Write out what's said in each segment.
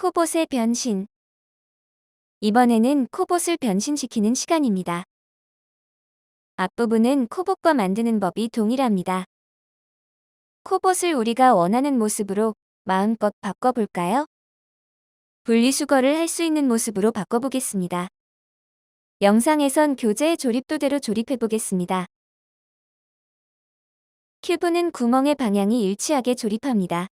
코봇의 변신. 이번에는 코봇을 변신시키는 시간입니다. 앞부분은 코봇과 만드는 법이 동일합니다. 코봇을 우리가 원하는 모습으로 마음껏 바꿔볼까요? 분리수거를 할 수 있는 모습으로 바꿔보겠습니다. 영상에선 교재의 조립도대로 조립해보겠습니다. 큐브는 구멍의 방향이 일치하게 조립합니다.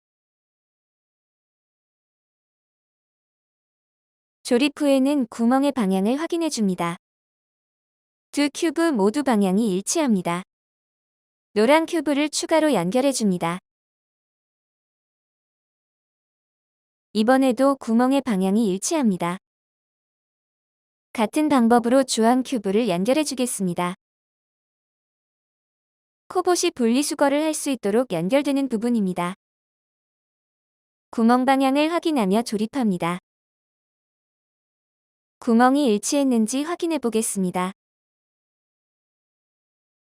조립 후에는 구멍의 방향을 확인해 줍니다. 두 큐브 모두 방향이 일치합니다. 노란 큐브를 추가로 연결해 줍니다. 이번에도 구멍의 방향이 일치합니다. 같은 방법으로 주황 큐브를 연결해 주겠습니다. 코봇이 분리수거를 할 수 있도록 연결되는 부분입니다. 구멍 방향을 확인하며 조립합니다. 구멍이 일치했는지 확인해 보겠습니다.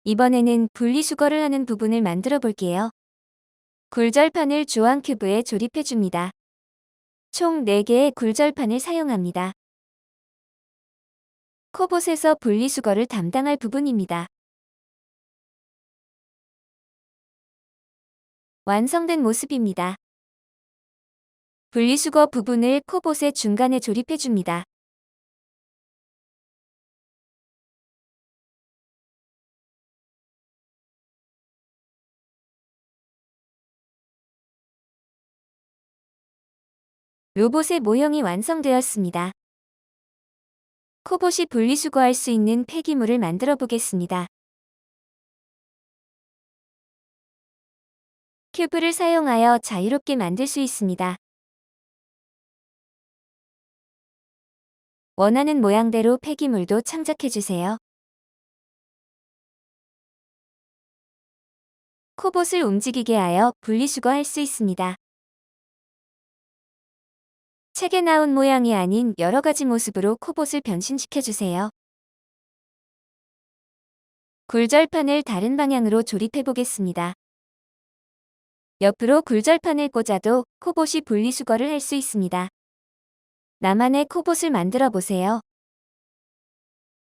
이번에는 분리수거를 하는 부분을 만들어 볼게요. 굴절판을 주황 큐브에 조립해 줍니다. 총 4개의 굴절판을 사용합니다. 코봇에서 분리수거를 담당할 부분입니다. 완성된 모습입니다. 분리수거 부분을 코봇의 중간에 조립해 줍니다. 로봇의 모형이 완성되었습니다. 코봇이 분리수거할 수 있는 폐기물을 만들어 보겠습니다. 큐브를 사용하여 자유롭게 만들 수 있습니다. 원하는 모양대로 폐기물도 창작해주세요. 코봇을 움직이게 하여 분리수거할 수 있습니다. 책에 나온 모양이 아닌 여러 가지 모습으로 코봇을 변신시켜주세요. 굴절판을 다른 방향으로 조립해 보겠습니다. 옆으로 굴절판을 꽂아도 코봇이 분리수거를 할 수 있습니다. 나만의 코봇을 만들어 보세요.